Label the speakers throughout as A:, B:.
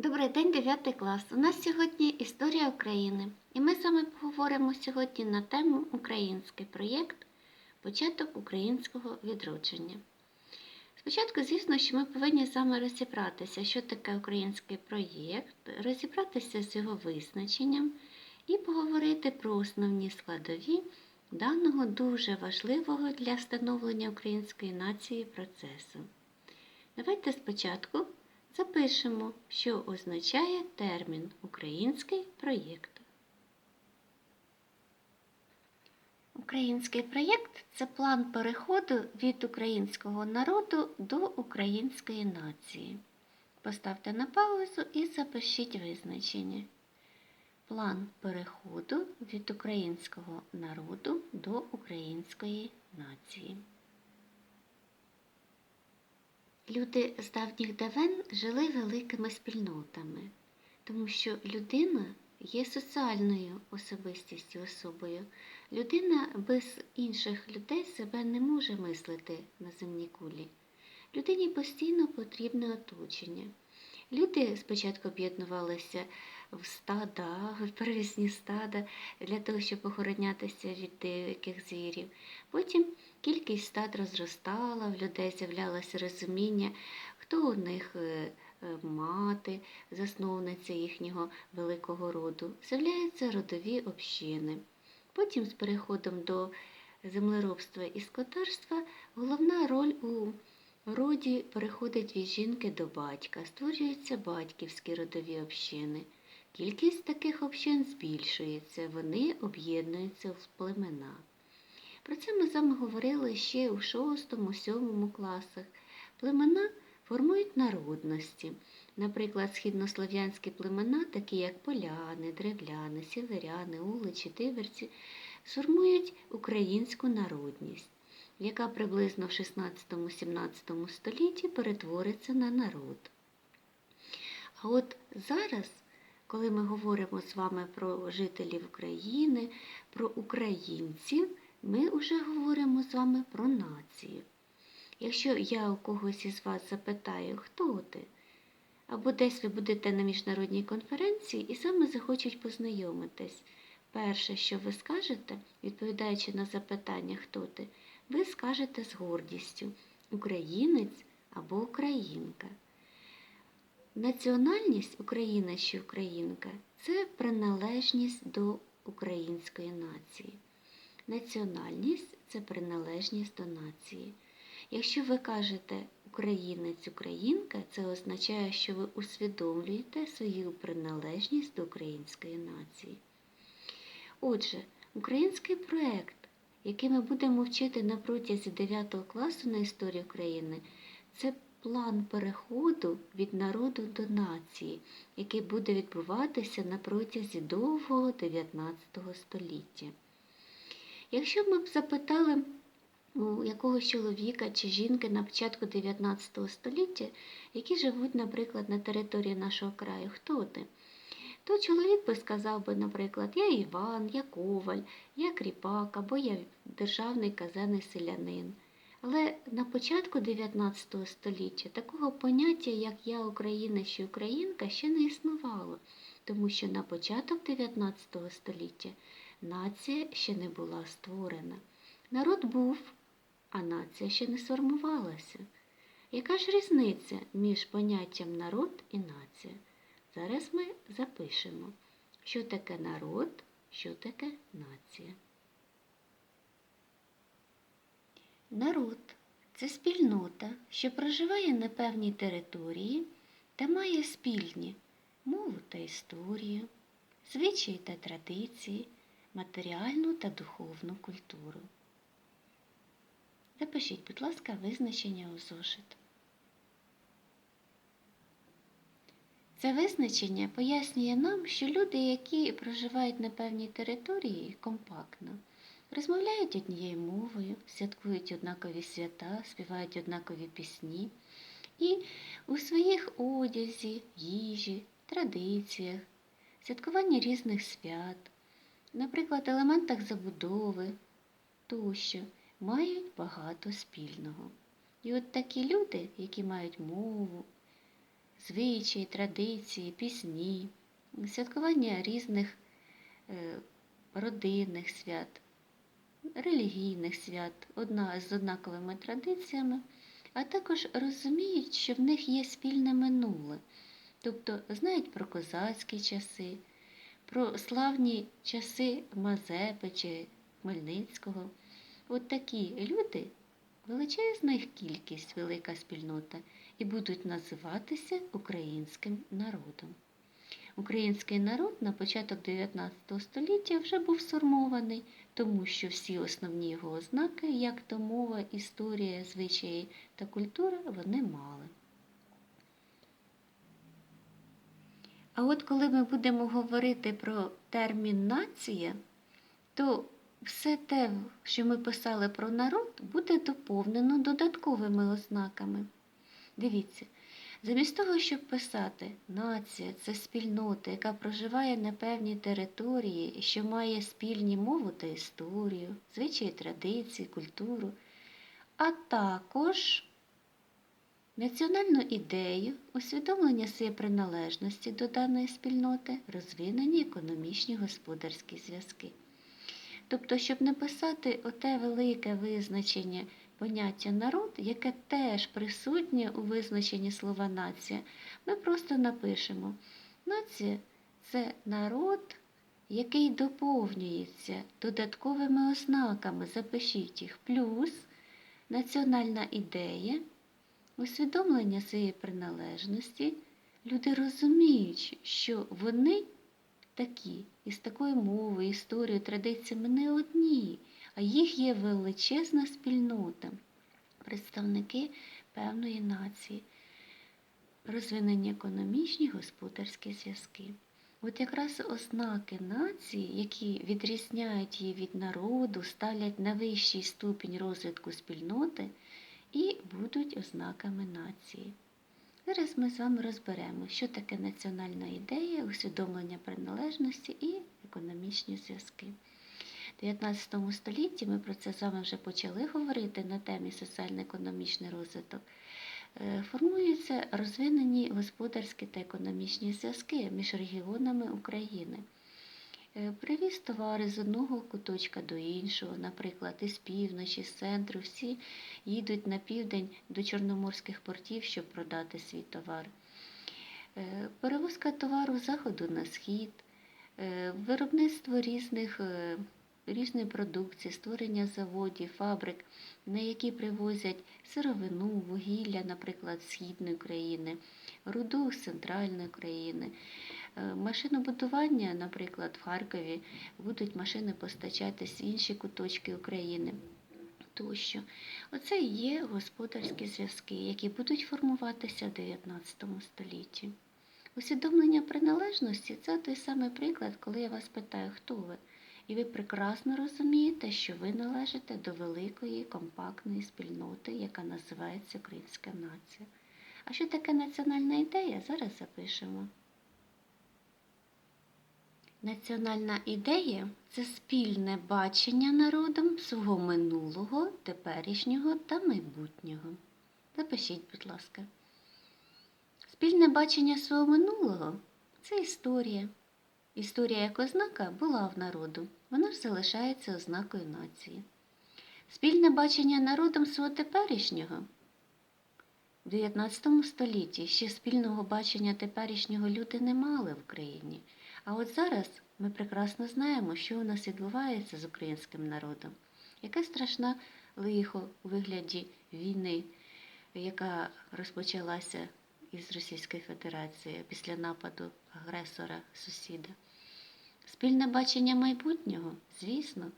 A: Добрий день, 9 клас. У нас сьогодні історія України, і ми з вами поговоримо сьогодні на тему Український проєкт Початок українського відродження. Спочатку, звісно, що ми повинні з вами розібратися, що таке український проєкт, розібратися з його визначенням і поговорити про основні складові даного дуже важливого для становлення української нації процесу. Давайте спочатку запишемо, що означає термін Український проєкт. Український проєкт це план переходу від українського народу до української нації. Поставте на паузу і запишіть визначення. План переходу від українського народу до української нації. Люди з давніх давен жили великими спільнотами, тому що людина є соціальною особистістю особою. Людина без інших людей себе не може мислити на земній кулі. Людині постійно потрібне оточення. Люди спочатку об'єднувалися в стада, в первісні стада для того, щоб охоронятися від деяких звірів. Потім кількість стад розростала, в людей з'являлося розуміння, хто у них е, е, мати, засновниця їхнього великого роду. З'являються родові общини. Потім з переходом до землеробства і скотарства головна роль у роді переходить від жінки до батька, створюються батьківські родові общини. Кількість таких общин збільшується, вони об'єднуються в племена. Про це ми з вами говорили ще у 6-7 класах. Племена формують народності. Наприклад, східнослов'янські племена, такі як поляни, древляни, сіверяни, уличі, тиверці, сформують українську народність, яка приблизно в 16-17 столітті перетвориться на народ. А от зараз, коли ми говоримо з вами про жителів України, про українців, ми вже говоримо з вами про націю. Якщо я у когось із вас запитаю, хто ти, або десь ви будете на міжнародній конференції і саме захочуть познайомитись, перше, що ви скажете, відповідаючи на запитання, хто ти, ви скажете з гордістю українець або українка. Національність Україна чи Українка це приналежність до української нації. Національність це приналежність до нації. Якщо ви кажете українець українка, це означає, що ви усвідомлюєте свою приналежність до української нації. Отже, український проєкт, який ми будемо вчити на протязі 9 класу на історії України, це план переходу від народу до нації, який буде відбуватися на протязі довгого 19 століття. Якщо ми б запитали у якогось чоловіка чи жінки на початку 19 століття, які живуть, наприклад, на території нашого краю, хто ти? То чоловік би сказав би, наприклад, я Іван, я Коваль, я Кріпак або я державний казенний селянин. Але на початку 19 століття такого поняття, як я Україна чи Українка, ще не існувало, тому що на початок 19 століття нація ще не була створена. Народ був, а нація ще не сформувалася. Яка ж різниця між поняттям народ і нація? Зараз ми запишемо, що таке народ, що таке нація. Народ це спільнота, що проживає на певній території та має спільні мову та історію, звичаї та традиції, матеріальну та духовну культуру. Запишіть, будь ласка, визначення у зошит. Це визначення пояснює нам, що люди, які проживають на певній території компактно, розмовляють однією мовою, святкують однакові свята, співають однакові пісні і у своїх одязі, їжі, традиціях, святкуванні різних свят, наприклад, елементах забудови тощо мають багато спільного. І от такі люди, які мають мову, звичаї, традиції, пісні, святкування різних е, родинних свят, релігійних свят, одна з однаковими традиціями, а також розуміють, що в них є спільне минуле, тобто знають про козацькі часи, про славні часи Мазепи чи Хмельницького. От такі люди, величезна їх кількість, велика спільнота, і будуть називатися українським народом. Український народ на початок 19 століття вже був сформований, тому що всі основні його ознаки, як то мова, історія, звичаї та культура, вони мали. А от коли ми будемо говорити про термін нація, то все те, що ми писали про народ, буде доповнено додатковими ознаками. Дивіться, замість того, щоб писати нація це спільнота, яка проживає на певній території що має спільні мову та історію, звичаї, традиції, культуру, а також національну ідею, усвідомлення своєї приналежності до даної спільноти, розвинені економічні господарські зв'язки. Тобто, щоб написати оте велике визначення поняття народ, яке теж присутнє у визначенні слова нація, ми просто напишемо. Нація це народ, який доповнюється додатковими ознаками, запишіть їх, плюс національна ідея, усвідомлення своєї приналежності. Люди розуміють, що вони такі, із такою мовою, історією, традиціями не одні, їх є величезна спільнота, представники певної нації, розвинені економічні господарські зв'язки. От якраз ознаки нації, які відрізняють її від народу, ставлять на вищий ступінь розвитку спільноти і будуть ознаками нації. Зараз ми з вами розберемо, що таке національна ідея, усвідомлення приналежності і економічні зв'язки. У 19 столітті ми про це вами вже почали говорити на темі соціально-економічний розвиток. Е, формуються розвинені господарські та економічні зв'язки між регіонами України. Е, Привіз товари з одного куточка до іншого, наприклад, із півночі, з центру, всі їдуть на південь до чорноморських портів, щоб продати свій товар. Е, Перевозка товару з заходу на схід, виробництво різних, різної продукції, створення заводів, фабрик, на які привозять сировину, вугілля, наприклад, з східної країни, руду з центральної країни. Машинобудування, наприклад, в Харкові будуть машини постачатись в інші куточки України. Тощо. Оце і є господарські зв'язки, які будуть формуватися в 19 столітті. Усвідомлення приналежності це той самий приклад, коли я вас питаю, хто ви. І ви прекрасно розумієте, що ви належите до великої компактної спільноти, яка називається Українська нація. А що таке національна ідея? Зараз запишемо. Національна ідея це спільне бачення народом свого минулого, теперішнього та майбутнього. Запишіть, будь ласка. Спільне бачення свого минулого це історія. Історія як ознака була в народу, вона ж залишається ознакою нації. Спільне бачення народом свого теперішнього. В 19 столітті ще спільного бачення теперішнього люди не мали в Україні. А от зараз ми прекрасно знаємо, що у нас відбувається з українським народом. Яке страшне лихо у вигляді війни, яка розпочалася із Російської Федерації після нападу агресора сусіда. Спільне бачення майбутнього, звісно,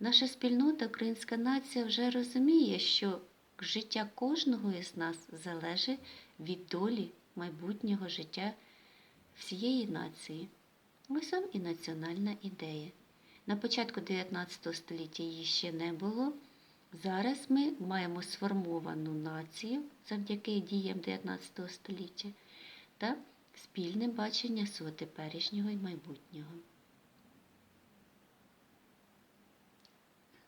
A: наша спільнота, українська нація вже розуміє, що життя кожного із нас залежить від долі майбутнього життя всієї нації. Ось вам і національна ідея. На початку 19 століття її ще не було. Зараз ми маємо сформовану націю завдяки діям 19 століття та спільне бачення свого теперішнього і майбутнього.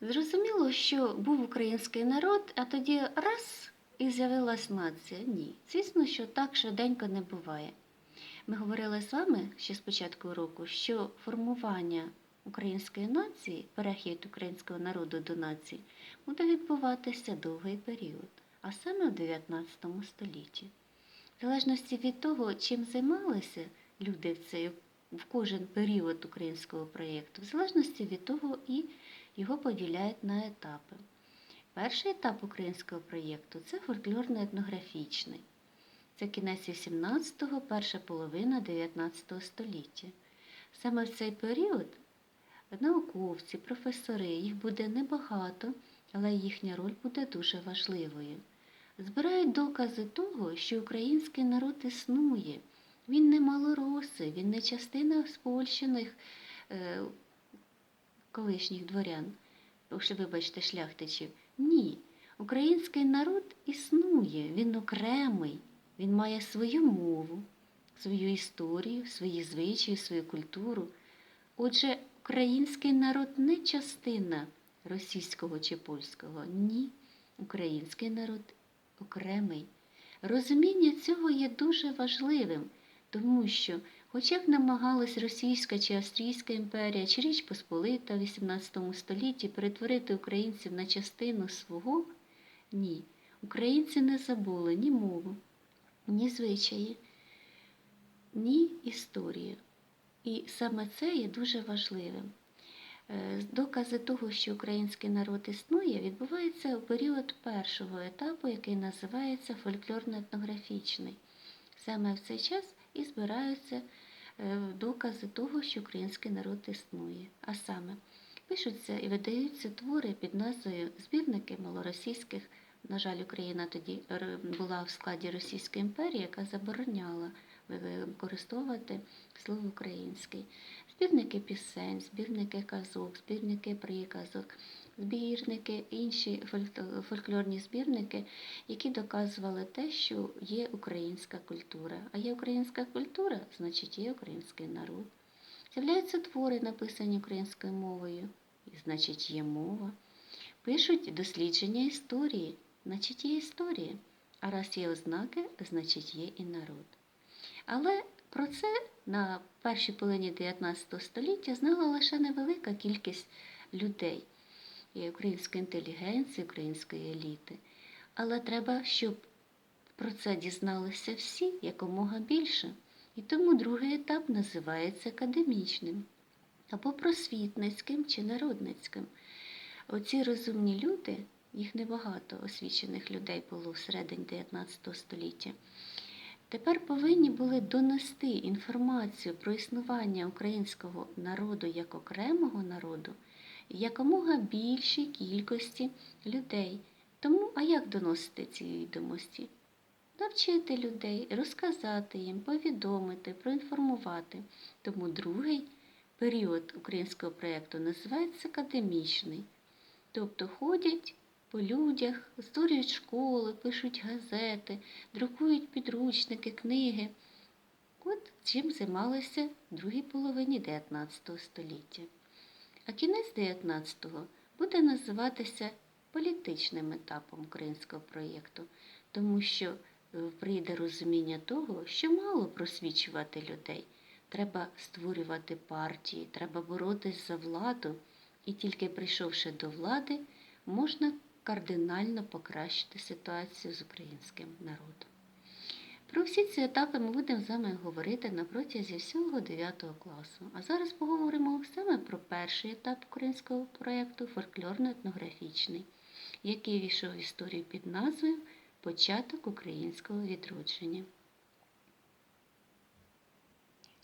A: Зрозуміло, що був український народ, а тоді раз і з'явилась нація. Ні. Звісно, що так швиденько не буває. Ми говорили з вами ще з початку року, що формування української нації, перехід українського народу до нації, буде відбуватися довгий період, а саме в 19 столітті. В залежності від того, чим займалися люди в цей в кожен період українського проєкту, в залежності від того і його поділяють на етапи. Перший етап українського проєкту це фольклорно-етнографічний. Це кінець 18-го, перша половина 19 століття. Саме в цей період науковці, професори, їх буде небагато, але їхня роль буде дуже важливою. Збирають докази того, що український народ існує. Він не малороси, він не частина спольщених е, колишніх дворян, що, вибачте, шляхтичів. Ні. Український народ існує, він окремий, він має свою мову, свою історію, свої звичаї, свою культуру. Отже, український народ не частина російського чи польського. Ні. Український народ окремий. Розуміння цього є дуже важливим, тому що, хоча б намагалась Російська чи Австрійська імперія, чи Річ Посполита в XVIII столітті перетворити українців на частину свого, ні, українці не забули ні мову, ні звичаї, ні історію. І саме це є дуже важливим. Е, Докази того, що український народ існує, відбуваються у період першого етапу, який називається фольклорно-етнографічний. Саме в цей час і збираються е, докази того, що український народ існує. А саме, пишуться і видаються твори під назвою Збірники малоросійських. На жаль, Україна тоді була в складі Російської імперії, яка забороняла використовувати слово український. Збірники пісень, збірники казок, збірники приказок, збірники, інші фольклорні збірники, які доказували те, що є українська культура. А є українська культура, значить є український народ. З'являються твори, написані українською мовою, значить є мова. Пишуть дослідження історії, значить є історія. А раз є ознаки, значить є і народ. Але про це на першій половині 19 століття знала лише невелика кількість людей, української інтелігенції, української еліти. Але треба, щоб про це дізналися всі якомога більше. І тому другий етап називається академічним або просвітницьким чи народницьким. Оці розумні люди, їх небагато освічених людей було всередині 19 століття. Тепер повинні були донести інформацію про існування українського народу як окремого народу якомога більшій кількості людей. Тому, а як доносити ці відомості? Навчити людей, розказати їм, повідомити, проінформувати. Тому другий період українського проєкту називається академічний. Тобто ходять по людях, створюють школи, пишуть газети, друкують підручники, книги. От чим займалися в другій половині 19 століття. А кінець 19-го буде називатися політичним етапом українського проєкту, тому що е, прийде розуміння того, що мало просвічувати людей. Треба створювати партії, треба боротись за владу, і тільки прийшовши до влади, можна кардинально покращити ситуацію з українським народом. Про всі ці етапи ми будемо з вами говорити на протязі всього 9 класу. А зараз поговоримо саме про перший етап українського проєкту фольклорно-етнографічний, який війшов в історію під назвою Початок українського відродження.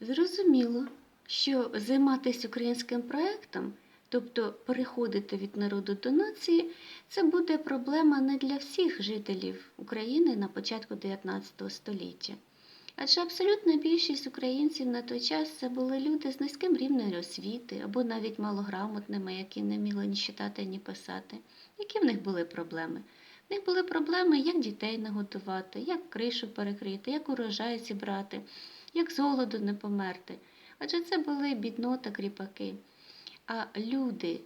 A: Зрозуміло, що займатися українським проєктом Тобто переходити від народу до нації це буде проблема не для всіх жителів України на початку 19 століття. Адже абсолютна більшість українців на той час це були люди з низьким рівнем освіти або навіть малограмотними, які не вміли ні читати, ні писати. Які в них були проблеми? В них були проблеми, як дітей наготувати, як кришу перекрити, як урожай зібрати, як з голоду не померти. Адже це були біднота кріпаки. А люди,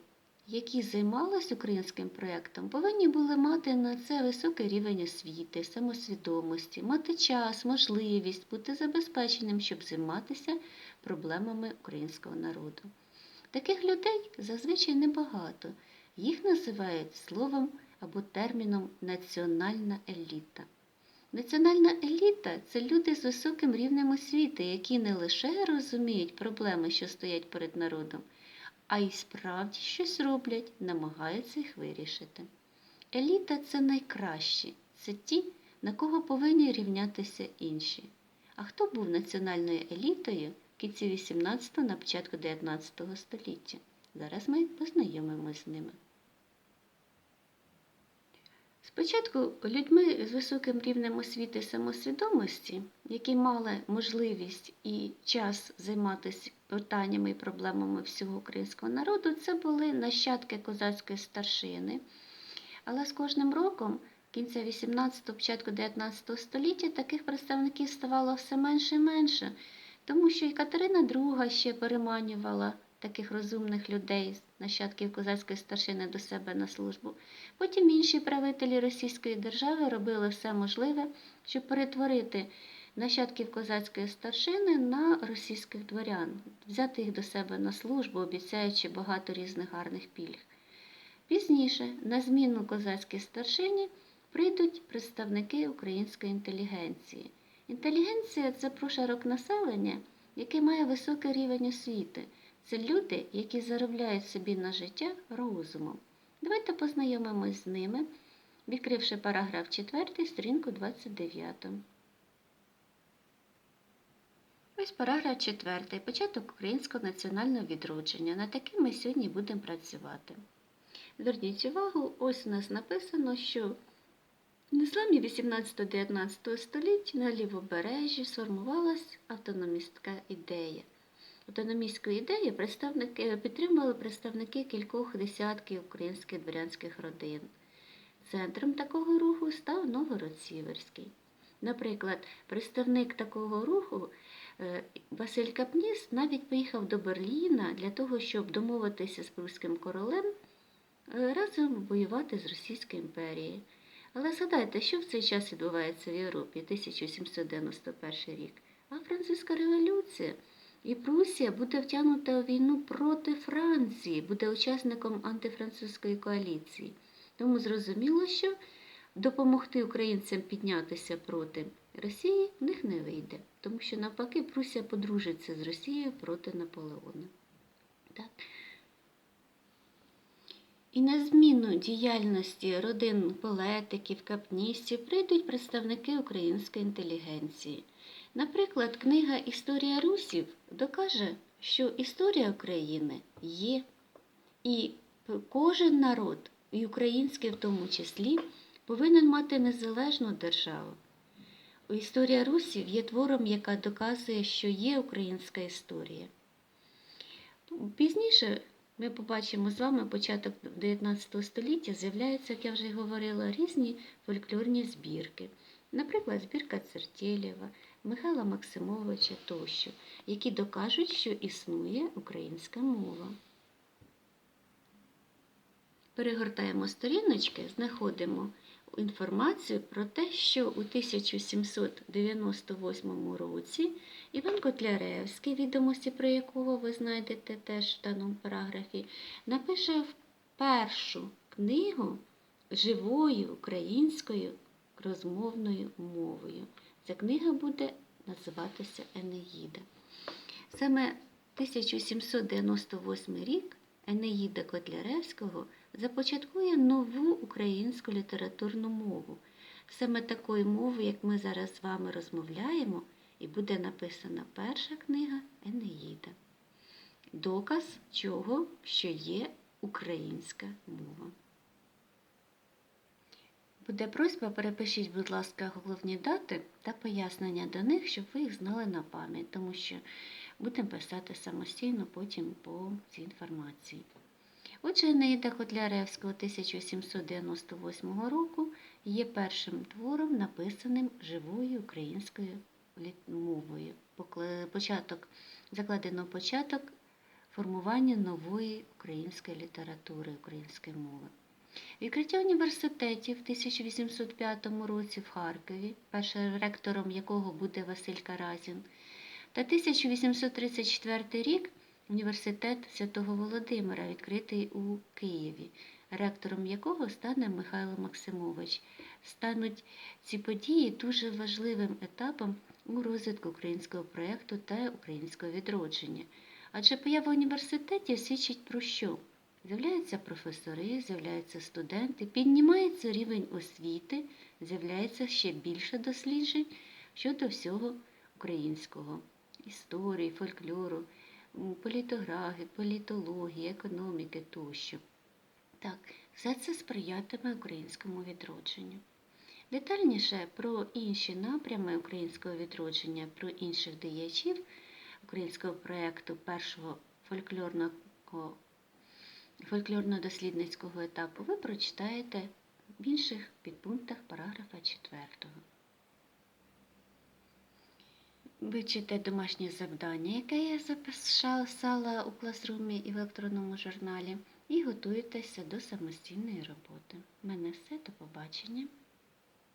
A: які займалися українським проєктом, повинні були мати на це високий рівень освіти, самосвідомості, мати час, можливість бути забезпеченим, щоб займатися проблемами українського народу. Таких людей зазвичай небагато. Їх називають словом або терміном національна еліта. Національна еліта це люди з високим рівнем освіти, які не лише розуміють проблеми, що стоять перед народом, а й справді щось роблять, намагаються їх вирішити. Еліта це найкращі, це ті, на кого повинні рівнятися інші. А хто був національною елітою в кінці 18 на початку 19 століття? Зараз ми познайомимося з ними. Спочатку людьми з високим рівнем освіти самосвідомості, які мали можливість і час займатися питаннями і проблемами всього українського народу, це були нащадки козацької старшини. Але з кожним роком, кінця 18-го, початку 19 століття, таких представників ставало все менше і менше, тому що і Катерина II ще переманювала таких розумних людей, нащадків козацької старшини до себе на службу. Потім інші правителі Російської держави робили все можливе, щоб перетворити нащадків козацької старшини на російських дворян, взяти їх до себе на службу, обіцяючи багато різних гарних пільг. Пізніше на зміну козацькій старшині прийдуть представники української інтелігенції. Інтелігенція це прошарок населення, який має високий рівень освіти. Це люди, які заробляють собі на життя розумом. Давайте познайомимось з ними, відкривши параграф 4, сторінку 29. Ось параграф 4. Початок українського національного відродження. Над таким ми сьогодні будемо працювати. Зверніть увагу, ось у нас написано, що в ісламі 18-19 століть на лівобережжі сформувалась автономістська ідея. Автономістську ідею представники, підтримували представники кількох десятків українських дворянських родин. Центром такого руху став Новгород-Сіверський. Наприклад, представник такого руху е, Василь Капніс навіть поїхав до Берліна для того, щоб домовитися з прусським королем е, разом воювати з Російською імперією. Але згадайте, що в цей час відбувається в Європі 1791 рік, а французька революція. І Прусія буде втягнута у війну проти Франції, буде учасником антифранцузької коаліції. Тому зрозуміло, що допомогти українцям піднятися проти Росії в них не вийде, тому що навпаки Прусія подружиться з Росією проти Наполеона. Так. І на зміну діяльності родин полетиків, капністів прийдуть представники української інтелігенції. Наприклад, книга Історія русів докаже, що історія України є, і кожен народ, і український в тому числі, повинен мати незалежну державу. Історія русів є твором, яка доказує, що є українська історія. Пізніше ми побачимо з вами початок 19 століття з'являються, як я вже говорила, різні фольклорні збірки. Наприклад, збірка Цертєлєва, Михайла Максимовича тощо, які докажуть, що існує українська мова. Перегортаємо сторіночки, знаходимо інформацію про те, що у 1798 році Іван Котляревський, відомості про якого ви знайдете теж в даному параграфі, напише першу книгу живою українською розмовною мовою. Ця книга буде називатися Енеїда. Саме 1798 рік Енеїда Котляревського започаткує нову українську літературну мову. Саме такою мовою, як ми зараз з вами розмовляємо, і буде написана перша книга Енеїда. Доказ чого, що є українська мова. Буде просьба, перепишіть, будь ласка, головні дати та пояснення до них, щоб ви їх знали на пам'ять, тому що будемо писати самостійно потім по цій інформації. Отже, Енеїда Котляревського 1798 року є першим твором, написаним живою українською мовою. Початок, Закладено початок формування нової української літератури, української мови. Відкриття університетів в 1805 році в Харкові, першим ректором якого буде Василь Каразін, та 1834 рік університет Святого Володимира, відкритий у Києві, ректором якого стане Михайло Максимович. Стануть ці події дуже важливим етапом у розвитку українського проєкту та українського відродження. Адже поява університетів свідчить про що? З'являються професори, з'являються студенти, піднімається рівень освіти, з'являється ще більше досліджень щодо всього українського історії, фольклору, політографії, політології, економіки тощо. Так, все це сприятиме українському відродженню. Детальніше про інші напрями українського відродження, про інших діячів українського проєкту першого фольклорного фольклорно-дослідницького етапу ви прочитаєте в інших підпунктах параграфа 4. Вивчите домашнє завдання, яке я записала у класрумі і в електронному журналі, і готуєтеся до самостійної роботи. У мене все, до побачення.